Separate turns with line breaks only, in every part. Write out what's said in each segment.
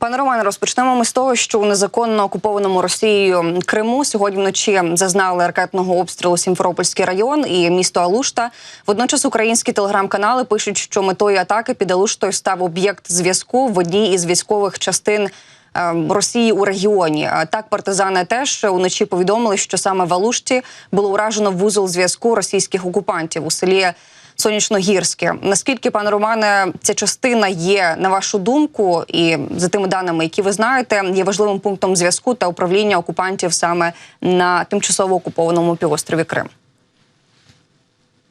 Пане Романе, розпочнемо ми з того, що у незаконно окупованому Росією Криму сьогодні вночі зазнали ракетного обстрілу Сімферопольський район і місто Алушта. Водночас українські телеграм-канали пишуть, що метою атаки під Алуштою став об'єкт зв'язку в одній із військових частин. е, Росії у регіоні так партизани теж уночі повідомили, що саме в Алушті було уражено вузол зв'язку російських окупантів у селі Сонячногірське. Наскільки, пане Романе, ця частина є на вашу думку, і за тими даними, які ви знаєте, є важливим пунктом зв'язку та управління окупантів саме на тимчасово окупованому півострові Крим?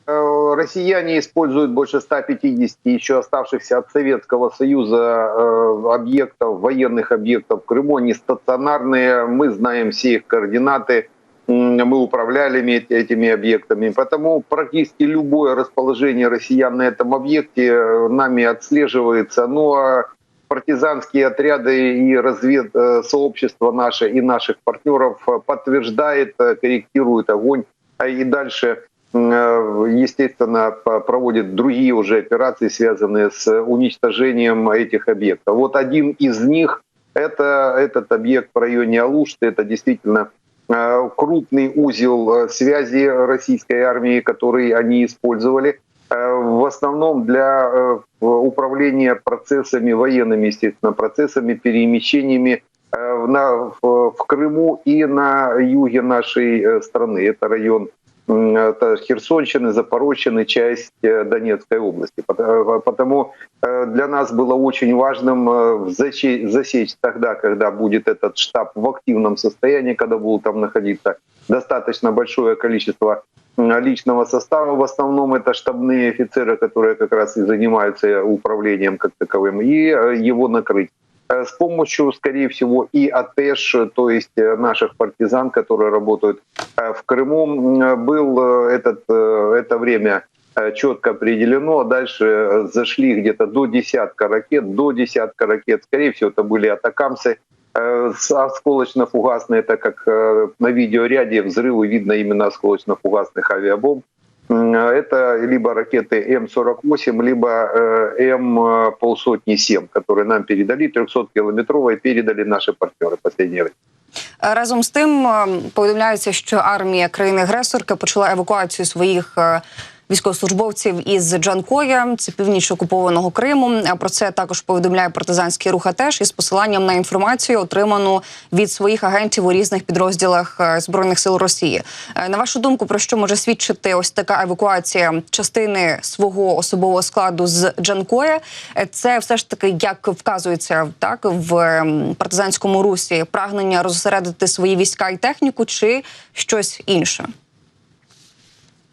Э, Россияне используют больше 150 еще оставшихся от Советского Союза э, объектов, военных объектов в Крыму. Они стационарные, мы знаем все их координаты, М, Мы управляли ими- этими объектами. Поэтому практически любое расположение россиян на этом объекте э, нами отслеживается. Ну а партизанские отряды и развед э, сообщество наше и наших партнеров э, подтверждает, корректирует огонь а и дальше естественно, проводит другие уже операции, связанные с уничтожением этих объектов. Вот один из них – это этот объект в районе Алушты. Это действительно крупный узел э, связи российской армии, который они использовали э, в основном для э, управления процессами, военными, естественно, процессами, перемещениями э, в- на, в, в Крыму и на юге нашей э, страны. Это район Херсонщины, Запорожщины, часть э, Донецкой области. Э, Потому э, для нас было очень важным засечь тогда, когда будет этот штаб в активном состоянии, когда будут там находиться достаточно большое количество личного состава. В основном это штабные офицеры, которые как раз и занимаются управлением как таковым, и его накрыть с помощью, скорее всего, и АТЭШ, то есть э, наших партизан, которые работают э, в Крыму. Был э, этот, э, это время э, четко определено. Дальше э, зашли где-то до десятка ракет, до десятка ракет. Скорее всего, это были атакамсы. Э, Осколочно-фугасные, это как э, на видеоряде взрывы видно именно осколочно-фугасных авиабомб. М, Это либо ракеты М-48, либо э, М полсотни 7, которые нам передали, 300-километровые, передали наши партнеры в последнее время.
Е, Разом з тим е, повідомляється, що армія країни-агресорки почала евакуацію своїх е, військовослужбовців із Джанкоя, це північ окупованого Криму. Про це також повідомляє партизанський рух АТЕШ із посиланням на інформацію, отриману від своїх агентів у різних підрозділах е, збройних сил Росії. Е, На вашу думку, про що може свідчити ось така евакуація частини свого особового складу з Джанкоя? Е, Це все ж таки як вказується так в партизанському русі прагнення розсередити свої війська і техніку, чи щось інше?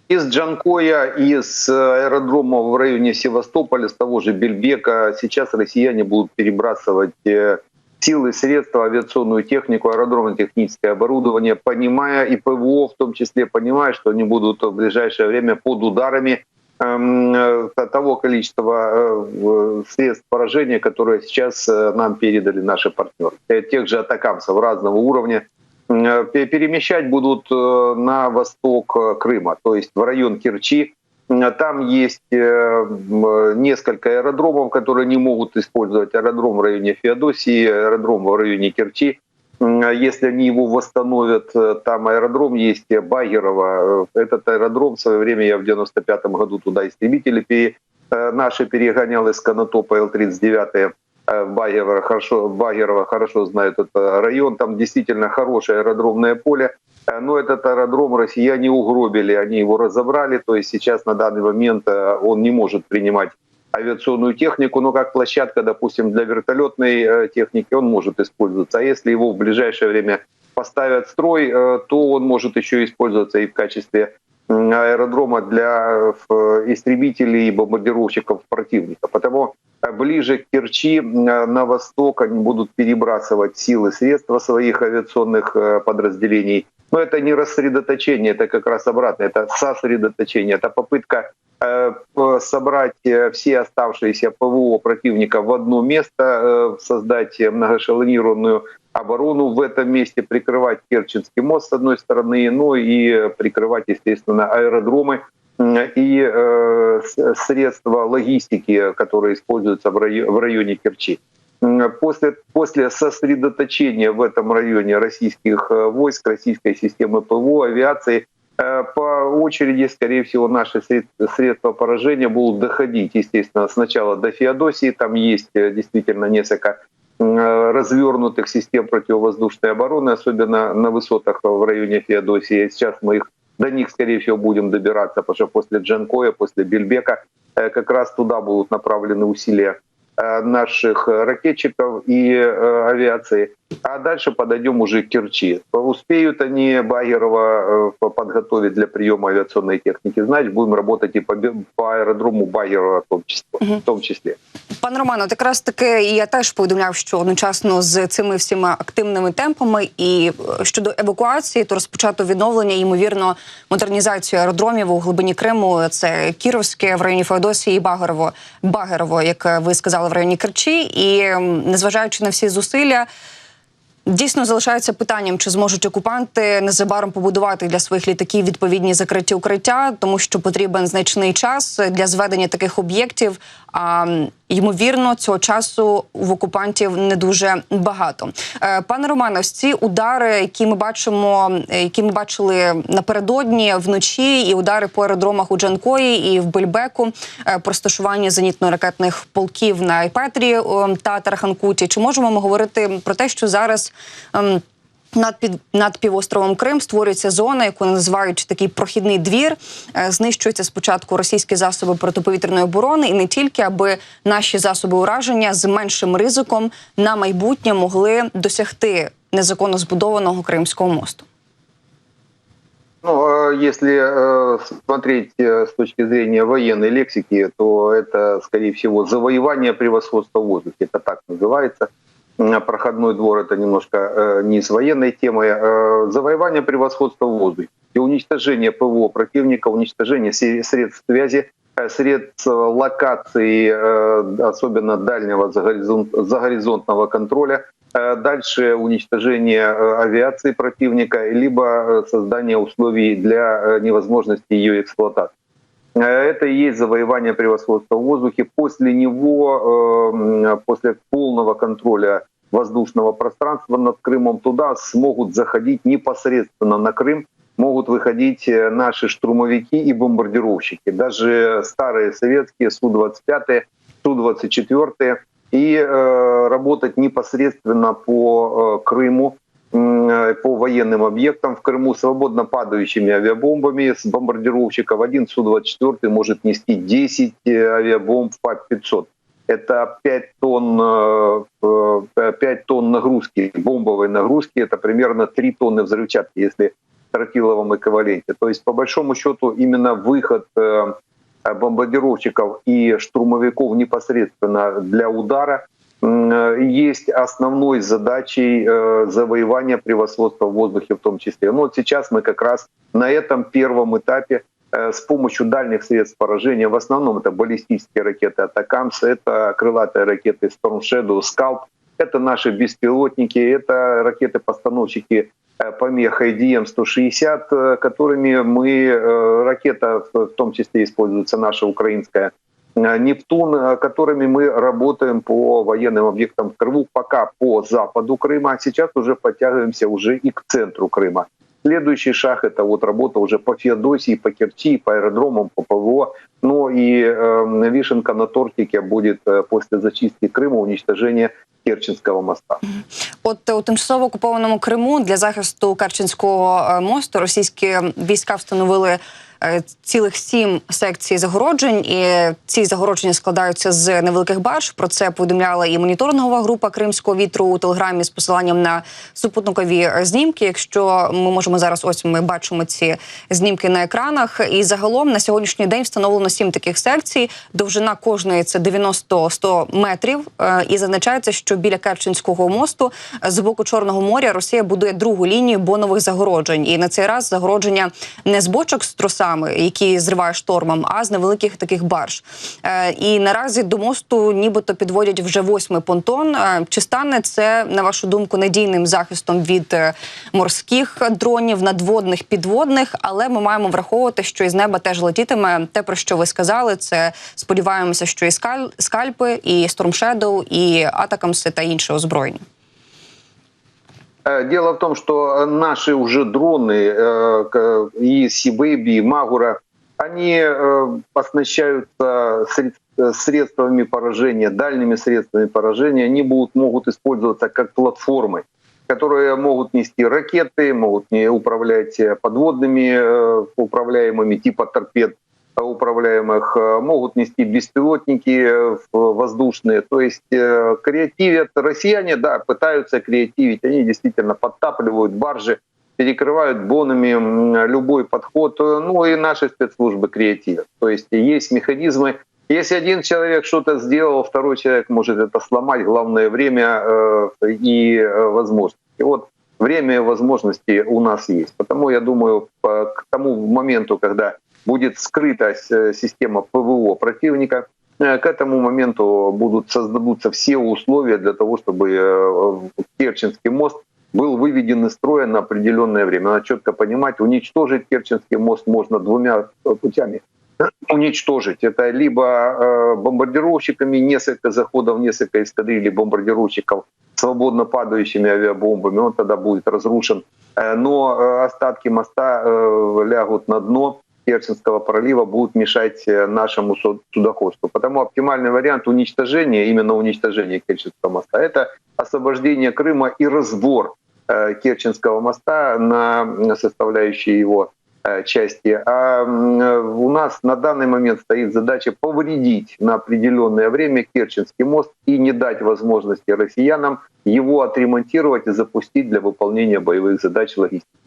Из Джанкоя, из э, аэродрома в районе Севастополя, с того же Бельбека, сейчас россияне будут перебрасывать э, силы, средства, авиационную технику, аэродромно-техническое оборудование, понимая, и ПВО в том числе, понимая, что они будут в ближайшее время под ударами эм, э, того количества средств поражения, которые сейчас нам передали наши партнеры. Тех же атакамсов разного уровня, перемещать будут э, на восток э, Крыма, то есть в район Керчи. Э, Там есть э, э, несколько аэродромов, которые не могут использовать. Аэродром в районе Феодосии, аэродром в районе Керчи. М, Если они его восстановят, э, там аэродром есть э, Багерова. Э, Этот аэродром в свое время я в 95 году туда истребители э, наши перегонял из Конотопа Л-39 э, Багерова хорошо, Багерова хорошо знает этот район. Там действительно хорошее аэродромное поле. Э, Но этот аэродром россияне угробили, они его разобрали. То есть сейчас на данный момент э, он не может принимать авиационную технику, но как площадка, допустим, для вертолетной э, техники он может использоваться. А если его в ближайшее время поставят строй, э, то он может еще использоваться и в качестве аэродрома для истребителей и бомбардировщиков противника. Потому э, ближе к Керчи, э, на восток, они будут перебрасывать силы, средства своих авиационных э, подразделений. Но это не рассредоточение, это как раз обратно, это сосредоточение, это попытка собрать все оставшиеся ПВО противника в одно место, создать многоэшелонированную оборону в этом месте, прикрывать Керченский мост с одной стороны, ну и прикрывать, естественно, аэродромы и э, средства логистики, которые используются в райо- в районе Керчи. После, после сосредоточения в этом районе российских э, войск, российской системы ПВО, авиации, э, по очереди, скорее всего, наши сред- средства поражения будут доходить, естественно, сначала до Феодосии, там есть э, действительно несколько э, развернутых систем противовоздушной обороны, особенно на высотах в районе Феодосии. Сейчас мы их до них, скорее всего, будем добираться, потому что после Джанкоя, после Бельбека э, как раз туда будут направлены усилия э, наших э, ракетчиков и э, авиации. А дальше подойдем уже к Керчи. Успеют они Багерова э, подготовить для приема авиационной техники, значит, будем работать и по, по аэродрому Багерова в том числе. В том числе.
Пане Романо, от якраз таки я теж повідомляв, що одночасно з цими всіма активними темпами і е, щодо евакуації, то розпочато відновлення, ймовірно, модернізацію аеродромів у глибині Криму. Це Кіровське в районі Феодосії і Багерово, Багерово, як ви сказали, в районі Керчі. І незважаючи на всі зусилля. Дійсно залишається питанням, чи зможуть окупанти незабаром побудувати для своїх літаків відповідні закриті укриття, тому що потрібен значний час для зведення таких об'єктів. А ймовірно, цього часу в окупантів не дуже багато. Е, Пане Романе, ось ці удари, які ми бачимо, е, які ми бачили напередодні вночі, і удари по аеродромах у Джанкої і в Бельбеку, е, про розташування зенітно-ракетних полків на Айпетрі та Тараханкуті. Чи можемо ми говорити про те, що зараз? ем, над під над півостровом Крим створюється зона, яку називають такий прохідний двір. Е, Знищуються спочатку російські засоби протиповітряної оборони, і не тільки аби наші засоби ураження з меншим ризиком на майбутнє могли досягти незаконно збудованого Кримського мосту.
Ну, э, если э, смотреть э, с точки зрения военной лексики, то это, скорее всего, завоевание превосходства в воздухе. Это так называется. М, Проходной двор это немножко э, не с военной темой. Э, Завоевание превосходства в воздухе. И уничтожение ПВО противника, уничтожение средств связи, э, средств локации, особенно дальнего загоризон- загоризонтного контроля, Дальше уничтожение авиации противника, либо создание условий для невозможности ее эксплуатации. Э, Это и есть завоевание превосходства в воздухе. После него, э, м, после полного контроля воздушного пространства над Крымом, туда смогут заходить непосредственно на Крым, могут выходить э, наши штурмовики и бомбардировщики. Даже старые советские Су-25, Су-24 и э, работать непосредственно по Крыму, по военным объектам в Крыму свободно падающими авиабомбами с бомбардировщиков. Один Су-24 может нести 10 э, авиабомб ФАП-500. Это 5 тонн, э, э, 5 тонн нагрузки, бомбовой нагрузки, это примерно 3 тонны взрывчатки, если в тротиловом эквиваленте. То есть, по большому счету, именно выход э, бомбардировщиков и штурмовиков непосредственно для удара э, есть основной задачей э, завоевания превосходства в воздухе в том числе. Но вот сейчас мы как раз на этом первом этапе э, с помощью дальних средств поражения, в основном это баллистические ракеты «Атакамс», это крылатые ракеты «Storm Shadow», «Скалп», это наши беспилотники, это ракеты-постановщики э, помеха IDM-160, э, которыми мы, э, ракета в том числе используется наша украинская э, «Нептун», э, которыми мы работаем по военным объектам в Крыму, пока по западу Крыма, а сейчас уже подтягиваемся уже и к центру Крыма. Следующий шаг – это вот работа уже по Феодосии, по Керчи, по аэродромам, по ПВО. Ну и э, вишенка на тортике будет э, после зачистки Крыма уничтожение Керченского моста.
От у тимчасово окупованому Криму для захисту Керченського е, мосту російські війська встановили е, цілих сім секцій загороджень, і ці загородження складаються з невеликих барж. Про це повідомляла і моніторингова група Кримського вітру у телеграмі з посиланням на супутникові е, знімки. Якщо ми можемо зараз, ось ми бачимо ці знімки на екранах. І загалом на сьогоднішній день встановлено сім таких секцій. Довжина кожної це 90-100 метрів. Е, І зазначається, що біля Керченського мосту е, з боку Чорного моря Росія будує другу лінію бонових загороджень. І на цей раз загородження не з бочок з тросами, човнами, які зриває штормом, а з невеликих таких барж. Е, І наразі до мосту нібито підводять вже восьмий понтон. Е, Чи стане це на вашу думку надійним захистом від е, морських дронів, надводних, підводних? Але ми маємо враховувати, що із неба теж летітиме те, про що ви сказали. Це сподіваємося, що і скаль, скальпи, і Shadow, і Атакамси та інше озброєння.
Э, Дело в том, что наши уже дроны э, и Сибэби, и Магура, они э, оснащаются сред- э, средствами поражения, дальними средствами поражения. Они будут, могут использоваться как платформы, которые могут нести ракеты, могут не управлять э, подводными э, управляемыми типа торпед э, управляемых, э, могут нести беспилотники э, воздушные. То есть э, креативят россияне, да, пытаются креативить. Они действительно подтапливают баржи, перекрывают бонами любой подход. Ну и наши спецслужбы креативят. То есть есть механизмы. Если один человек что-то сделал, второй человек может это сломать. Главное время и возможности. Вот время и возможности у нас есть. Потому я думаю, к тому моменту, когда будет скрыта с- система ПВО противника, э, к этому моменту будут создадутся все условия для того, чтобы э, Керченский мост был выведен из строя на определенное время. Надо четко понимать, уничтожить Керченский мост можно двумя э, путями. Уничтожить это либо э, бомбардировщиками, несколько заходов, несколько эскадрилей бомбардировщиков, свободно падающими авиабомбами, он тогда будет разрушен. Э, Но э, остатки моста э, лягут на дно Керченского пролива, будут мешать э, нашему суд- судоходству. Потому оптимальный вариант уничтожения, именно уничтожения Керченского моста, это освобождение Крыма и разбор э, Керченского моста на составляющие его э, части. А у нас на данный момент стоит задача повредить на определенное время Керченский мост и не дать возможности россиянам его отремонтировать и запустить для выполнения боевых задач логистики.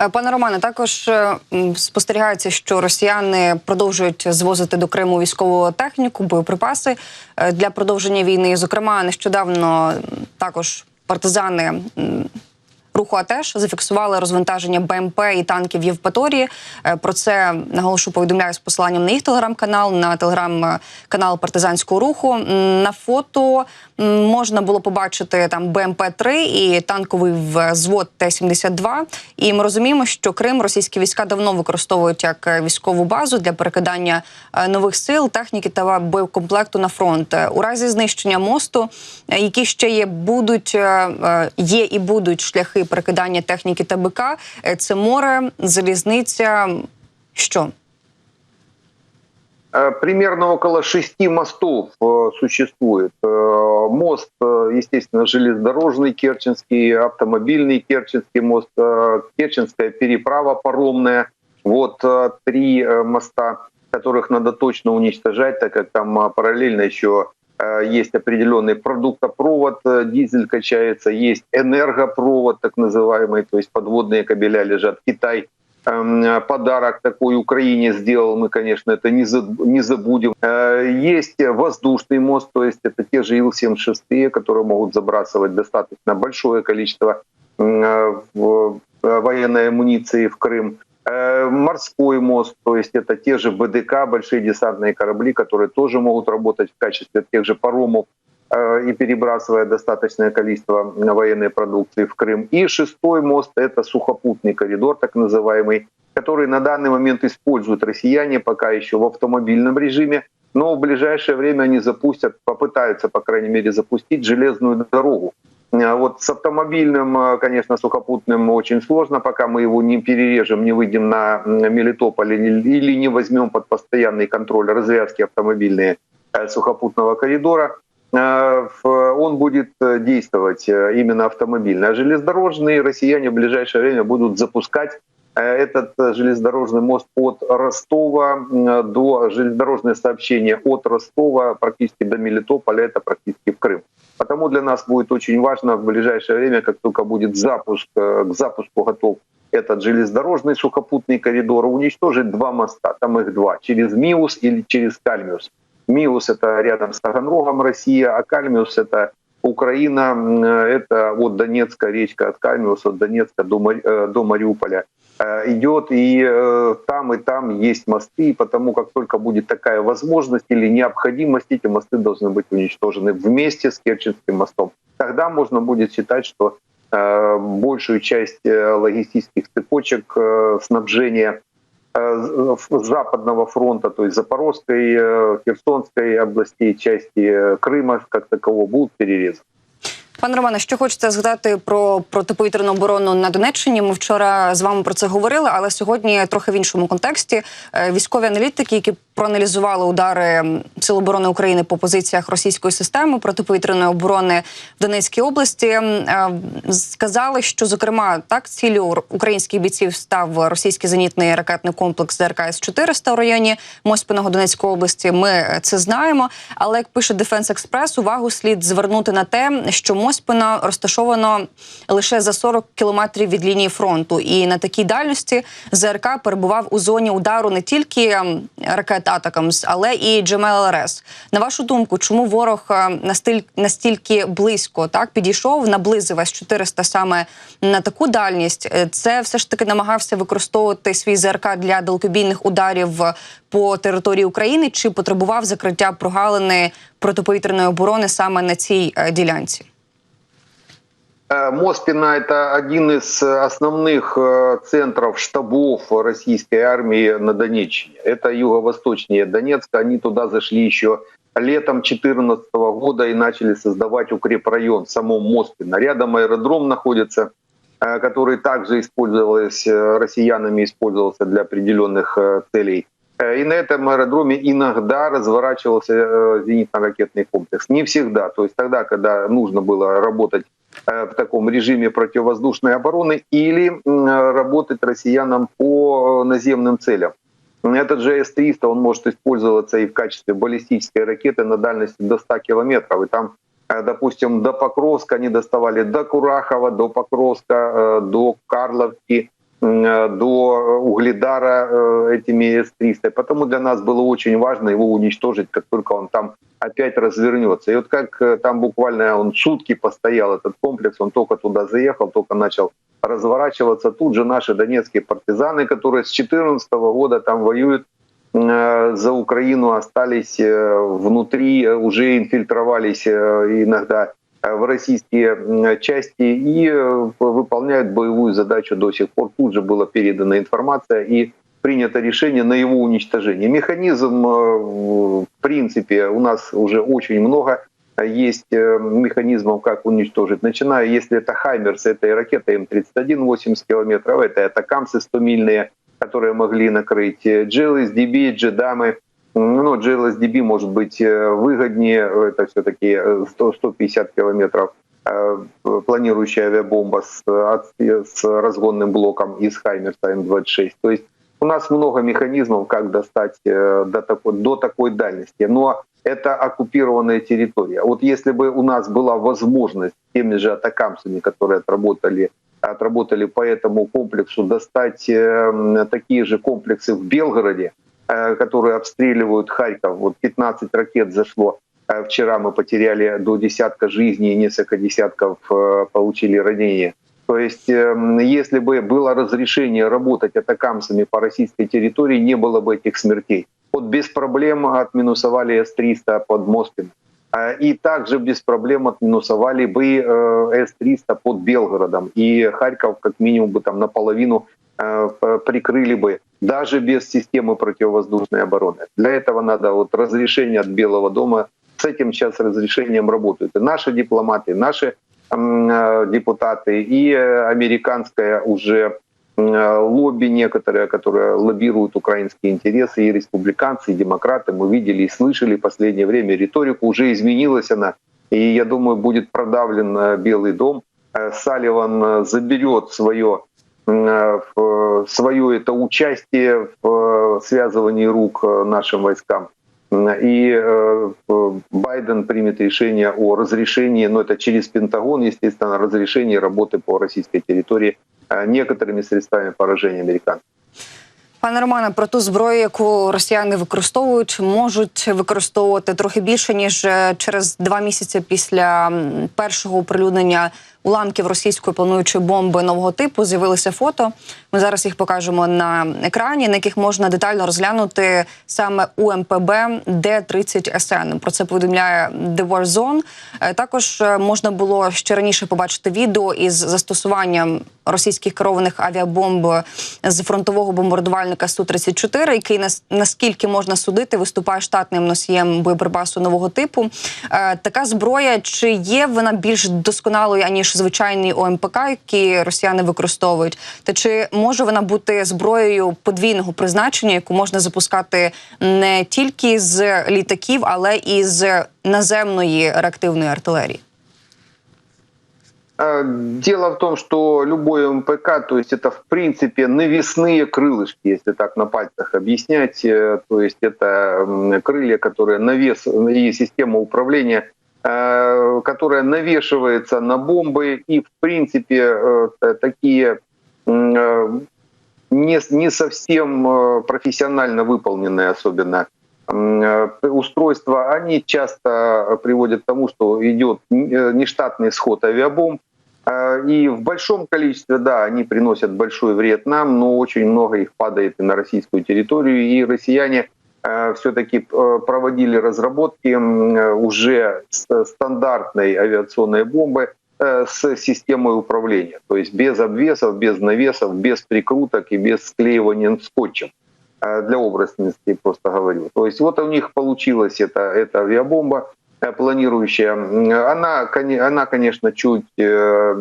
Е, Пане Романе, також е, спостерігається, що росіяни продовжують звозити до Криму військову техніку, боєприпаси е, для продовження війни. Зокрема, нещодавно також партизани. Руху АТЕШ зафіксували розвантаження БМП і танків Євпаторії. Е, Про це наголошу повідомляю з посиланням на їх телеграм-канал, на телеграм-канал партизанського руху. На фото можна було побачити там БМП 3 і танковий взвод Т-72. І ми розуміємо, що Крим російські війська давно використовують як е, військову базу для перекидання е, нових сил, техніки та боєкомплекту на фронт. Е, У разі знищення мосту, е, які ще є, будуть е, е, є і будуть шляхи перекидання техніки та БК. Це море, залізниця. Що?
Примерно около шести мостов существует. Мост, естественно, железнодорожный Керченский, автомобильный Керченский мост, э, Керченская переправа паромная. Вот э, три э, моста, которых надо точно уничтожать, так как там параллельно еще есть определенный продуктопровод, э, дизель качается, есть энергопровод так называемый, то есть подводные кабеля лежат. Китай эм, подарок такой Украине сделал, мы, конечно, это не, за- не забудем. Э, Есть воздушный мост, то есть это те же Ил-76, которые могут забрасывать достаточно большое количество э, э, военной амуниции в Крым. Э, Морской мост, то есть это те же БДК, большие десантные корабли, которые тоже могут работать в качестве тех же паромов э, и перебрасывая достаточное количество военной продукции в Крым. И шестой мост — это сухопутный коридор, так называемый, который на данный момент используют россияне пока еще в автомобильном режиме, но в ближайшее время они запустят, попытаются, по крайней мере, запустить железную дорогу. А Вот с автомобильным, э, конечно, сухопутным очень сложно, пока мы его не перережем, не выйдем на Мелитополь или не возьмем под постоянный контроль развязки автомобильные э, сухопутного коридора. Э, Он будет действовать именно автомобильно. А железнодорожные россияне в ближайшее время будут запускать этот э, железнодорожный мост от Ростова м, до железнодорожное сообщение от Ростова практически до Мелитополя, это практически в Крым. Потому для нас будет очень важно в ближайшее время, как только будет запуск, э, к запуску готов этот железнодорожный сухопутный коридор, уничтожить два моста, там их два, через Миус или через Кальмиус. Миус это рядом с Таганрогом Россия, а Кальмиус это Украина, это от Донецка, речка от Кальмиуса, от Донецка до, э, до Мариуполя. Э, идет, и э, там и там есть мосты, и потому как только будет такая возможность или необходимость, эти мосты должны быть уничтожены вместе с Керченским мостом. Тогда можно будет считать, что э, большую часть логистических цепочек снабжения западного фронта, то есть Запорожской, Херсонской областей, части Крыма как такового будут перерезаны.
Пане Романе, що хочеться згадати про протиповітряну оборону на Донеччині? Ми вчора з вами про це говорили, але сьогодні трохи в іншому контексті. Е, Військові аналітики, які проаналізували удари Сил оборони України по позиціях російської системи протиповітряної оборони в Донецькій області, е, сказали, що зокрема так ціллю р- українських бійців став російський зенітний ракетний комплекс ЗРК С-400 у районі Моспиного Донецької області. Ми е, це знаємо. Але як пише Дефенс Експрес, увагу слід звернути на те, що Моспина розташовано лише за 40 кілометрів від лінії фронту, і на такій дальності ЗРК перебував у зоні удару не тільки ем, ракет Атакамс, але і Джемел РС. На вашу думку, чому ворог е, настільки близько так підійшов, наблизив С-400 саме на таку дальність? Е, Це все ж таки намагався використовувати свій ЗРК для далекобійних ударів е, по території України, чи потребував закриття прогалини протиповітряної оборони саме на цій ділянці?
Э, Моспина – это один из э, основных э, центров штабов российской армии на Донеччине. Это юго-восточнее Донецка. Они туда зашли еще летом 2014 года и начали создавать укрепрайон в самом Моспино. Рядом аэродром находится, который также использовался россиянами, использовался для определенных целей. И на этом аэродроме иногда разворачивался зенитно-ракетный комплекс. Не всегда. То есть тогда, когда нужно было работать в таком режиме противовоздушной обороны или э, работать россиянам по э, наземным целям. Этот же С-300, он может использоваться и в качестве баллистической ракеты на дальности до 100 километров. И там, э, допустим, до Покровска они доставали до Курахова, до Покровска, э, до Карловки, э, до Угледара э, этими С-300. Потому для нас было очень важно его уничтожить, как только он там опять развернется. И вот как э, там буквально он сутки постоял, этот комплекс, он только туда заехал, только начал разворачиваться. Тут же наши донецкие партизаны, которые с 2014 года там воюют э, за Украину, остались э, внутри, э, уже инфильтровались э, иногда э, в российские части и э, выполняют боевую задачу до сих пор. Тут же была передана информация и принято решение на его уничтожение. Механизм, э, в принципе, у нас уже очень много есть э, механизмов, как уничтожить. Начиная, если это «Хаймерс», это и ракета М-31 80 километров, это атакамсы 100-мильные, которые могли накрыть э, GLSDB, джедамы. Ну, GLSDB может быть э, выгоднее, это все-таки 100, 150 километров э, планирующая авиабомба с, с разгонным блоком из Хаймерса М26. То есть у нас много механизмов, как достать э, до такой, до такой дальности. Но это оккупированная территория. Вот если бы у нас была возможность теми же атакамсами, которые отработали, отработали по этому комплексу, достать э, такие же комплексы в Белгороде, э, которые обстреливают Харьков. Вот 15 ракет зашло. Э, Вчера мы потеряли до десятка жизней, несколько десятков э, получили ранения. То есть, эм, если бы было разрешение работать атакамсами по российской территории, не было бы этих смертей. Вот без проблем отминусовали С-300 под. А, И также без проблем отминусовали бы э, С-300 под Белгородом. И Харьков как минимум бы там наполовину э, прикрыли бы, даже без системы противовоздушной обороны. Для этого надо вот разрешение от Белого дома. С этим сейчас разрешением работают и наши дипломаты, и наши э, депутаты, и э, американская уже э, лобби некоторые, которые лоббируют украинские интересы, и республиканцы, и демократы. Мы видели и слышали в последнее время риторику, уже изменилась она. И я думаю, будет продавлен э, Белый дом. Салливан заберет свое свое это участие в э, связывании рук э, нашим войскам. М, И э, э, Байден примет решение о разрешении, но это через Пентагон, естественно, разрешении работы по российской территории э, некоторыми средствами поражения американцев.
Пане Романе, про ту зброю, яку росіяни використовують, можуть використовувати трохи більше ніж е, через два місяці після м, першого оприлюднення уламків російської плануючої бомби нового типу. З'явилися фото. Ми зараз їх покажемо на екрані, на яких можна детально розглянути саме УМПБ Д-30 СН. Про це повідомляє The War. Е, Також е, можна було ще раніше побачити відео із застосуванням російських керованих авіабомб з фронтового бомбардувальника Су-34, який наскільки можна судити, виступає штатним носієм боєприпасу нового типу. Е, Така зброя чи є вона більш досконалою аніж звичайний ОМПК, які росіяни використовують? Та чи може вона бути зброєю подвійного призначення, яку можна запускати не тільки з літаків, але і з наземної реактивної артилерії?
А, Дело в том, что любой МПК, то есть это в принципе навесные крылышки, если так на пальцах объяснять. Э, То есть это м, крылья, которые навес и система управления, э, которая навешивается на бомбы и в принципе э, т- такие э, не, не совсем э, профессионально выполненные особенно э, устройства, они часто приводят к тому, что идет э, нештатный сход авиабомб, Э, И в большом количестве, да, они приносят большой вред нам, но очень много их падает и на российскую территорию. И россияне все-таки проводили разработки э, уже стандартной авиационной бомбы э, с системой управления. То есть без обвесов, без навесов, без прикруток и без склеивания скотчем. Э, Для образности просто говорю. То есть вот у них получилась эта, эта авиабомба э, планирующая. Она, она, конечно, чуть, э,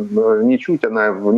не чуть, она в,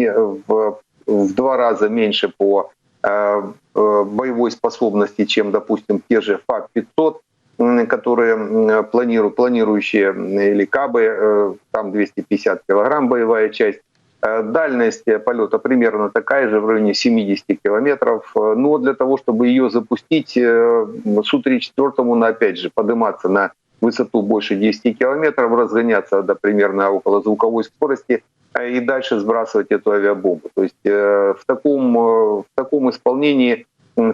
в, в два раза меньше по э, э, боевой способности, чем, допустим, те же ФАП-500, м, которые м, планиру- планирующие или КАБы, э, там 250 килограмм боевая часть. Э, Дальность э, полета примерно такая же, в районе 70 километров. Э, Но для того, чтобы ее запустить, э, Су-34 надо опять же подниматься на высоту больше 10 километров, разгоняться до примерно около звуковой скорости э, и дальше сбрасывать эту авиабомбу. То есть э, в таком, э, в таком исполнении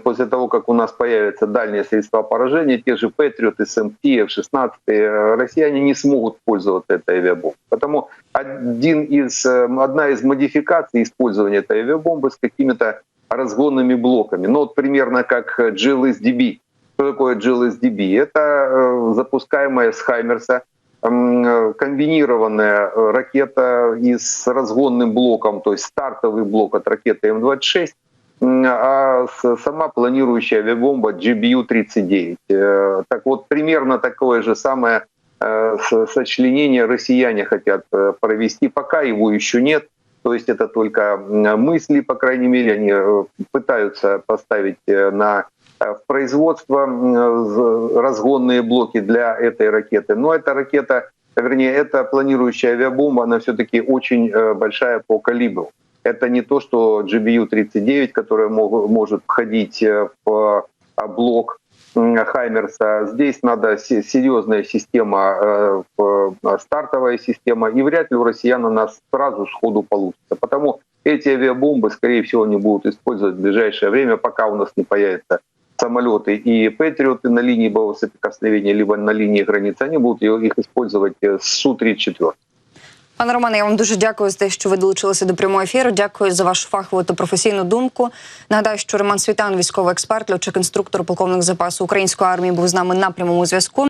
после того, как у нас появятся дальние средства поражения, те же Патриот, СМТ, F-16, э, россияне не смогут пользоваться этой авиабомбой. Потому один из, э, одна из модификаций использования этой авиабомбы с какими-то разгонными блоками. Ну вот примерно как GLSDB. Что такое GLSDB? Это запускаемая с Хаймерса комбинированная э, ракета и с разгонным блоком, то есть стартовый блок от ракеты М-26, м, а сама планирующая авиабомба GBU-39. Э, Так вот, примерно такое же самое э, сочленение россияне хотят провести, пока его еще нет. То есть это только мысли, по крайней мере, они пытаются поставить на в производство разгонные блоки для этой ракеты. Но эта ракета, вернее, эта планирующая авиабомба, она все-таки очень э, большая по калибру. Это не то, что GBU-39, которая может входить э, в э, блок Хаймерса. Здесь надо се- серьезная система, э, э, стартовая система, и вряд ли у россиян она сразу сходу получится. Потому эти авиабомбы, скорее всего, они будут использовать в ближайшее время, пока у нас не появятся самолеты и патриоты на линии боевого соприкосновения, либо на линии границы, они будут ее- их использовать э, с Су-34.
Пане Романе, я вам дуже дякую за те, що ви долучилися до прямого ефіру. Дякую за вашу фахову та професійну думку. Нагадаю, що Роман Світан, військовий експерт, льотчик інструктор, полковник запасу української армії, був з нами на прямому зв'язку.